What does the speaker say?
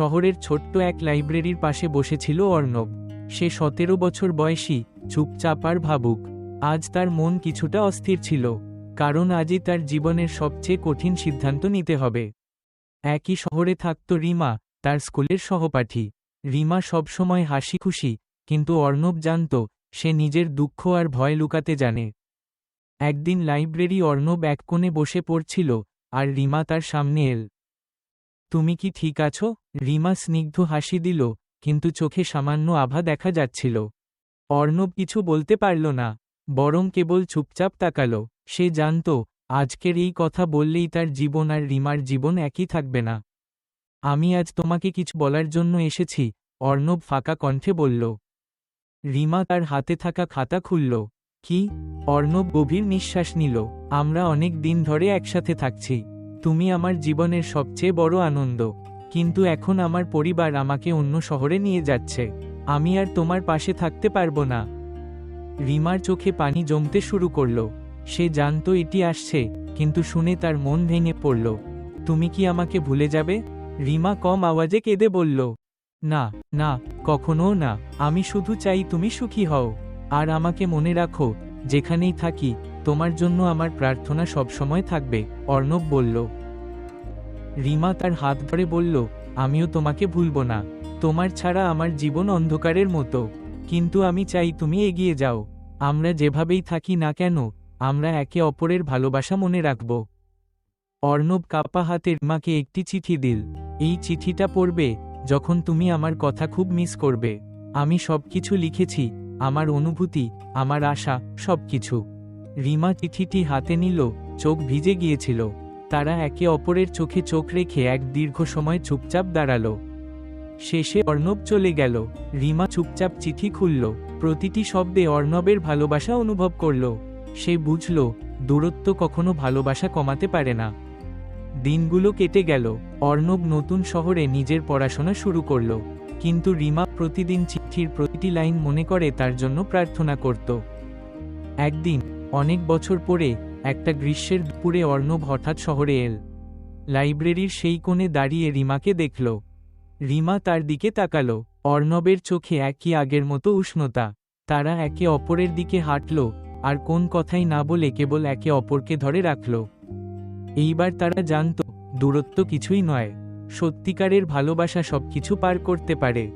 শহরের ছোট্ট এক লাইব্রেরির পাশে বসেছিল অর্ণব। সে সতেরো বছর বয়সী, চুপচাপ আর ভাবুক। আজ তার মন কিছুটা অস্থির ছিল, কারণ আজই তার জীবনের সবচেয়ে কঠিন সিদ্ধান্ত নিতে হবে। একই শহরে থাকত রিমা, তার স্কুলের সহপাঠী। রিমা সবসময় হাসি খুশি কিন্তু অর্ণব জানত, সে নিজের দুঃখ আর ভয় লুকাতে জানে। একদিন লাইব্রেরি অর্ণব এক কোণে বসে পড়ছিল, আর রিমা তার সামনে এল। তুমি কি ঠিক আছো? রিমা স্নিগ্ধ হাসি দিল, কিন্তু চোখে সামান্য আভা দেখা যাচ্ছিল। অর্ণব কিছু বলতে পারল না, বরং কেবল চুপচাপ তাকাল। সে জানত, আজকের এই কথা বললেই তার জীবন আর রিমার জীবন একই থাকবে না। আমি আজ তোমাকে কিছু বলার জন্য এসেছি, অর্ণব ফাঁকা কণ্ঠে বলল। রিমা তার হাতে থাকা খাতা খুলল। কি? অর্ণব গভীর নিঃশ্বাস নিল। আমরা অনেক দিন ধরে একসাথে থাকছি। তুমি আমার জীবনের সবচেয়ে বড় আনন্দ। কিন্তু এখন আমার পরিবার আমাকে অন্য শহরে নিয়ে যাচ্ছে। আমি আর তোমার পাশে থাকতে পারব না। রিমার চোখে পানি জমতে শুরু করল। সে জানত এটি আসছে, কিন্তু শুনে তার মন ভেঙে পড়ল। তুমি কি আমাকে ভুলে যাবে? রিমা কম আওয়াজে কেঁদে বলল, না না কখনো না। আমি শুধু চাই তুমি সুখী হও। আর আমাকে মনে রাখো, যেখানেই থাকি তোমার জন্য আমার প্রার্থনা সবসময় থাকবে, অর্ণব বলল। রিমা তার হাত ধরে বলল, আমিও তোমাকে ভুলব না। তোমার ছাড়া আমার জীবন অন্ধকারের মতো। কিন্তু আমি চাই তুমি এগিয়ে যাও। আমরা যেভাবেই থাকি না কেন, আমরা একে অপরের ভালোবাসা মনে রাখব। অর্ণব কাপ্পা হাতে রিমাকে একটি চিঠি দিল। এই চিঠিটা পড়বে যখন তুমি আমার কথা খুব মিস করবে। আমি সবকিছু লিখেছি, আমার অনুভূতি, আমার আশা, সবকিছু। রিমা চিঠিটি হাতে নিল, চোখ ভিজে গিয়েছিল। তারা একে অপরের চোখে চোখ রেখে এক দীর্ঘ সময় চুপচাপ দাঁড়াল। শেষে অর্ণব চলে গেল। রিমা চুপচাপ চিঠি খুলল। প্রতিটি শব্দে অর্ণবের ভালোবাসা অনুভব করল। সে বুঝল, দূরত্ব কখনো ভালোবাসা কমাতে পারে না। দিনগুলো কেটে গেল। অর্ণব নতুন শহরে নিজের পড়াশোনা শুরু করল। কিন্তু রিমা প্রতিদিন চিঠির প্রতিটি লাইন মনে করে তার জন্য প্রার্থনা করত। একদিন অনেক বছর পরে একটা গ্রীষ্মের দুপুরে অর্ণব হঠাৎ শহরে এল। লাইব্রেরির সেই কোণে দাঁড়িয়ে রিমাকে দেখল। রিমা তার দিকে তাকালো। অর্ণবের চোখে একই আগের মতো উষ্ণতা। তারা একে অপরের দিকে হাঁটল, আর কোন কথাই না বলে কেবল একে অপরকে ধরে রাখল। এইবার তারা জানত, দূরত্ব কিছুই নয়। সত্যিকারের ভালোবাসা সবকিছু পার করতে পারে।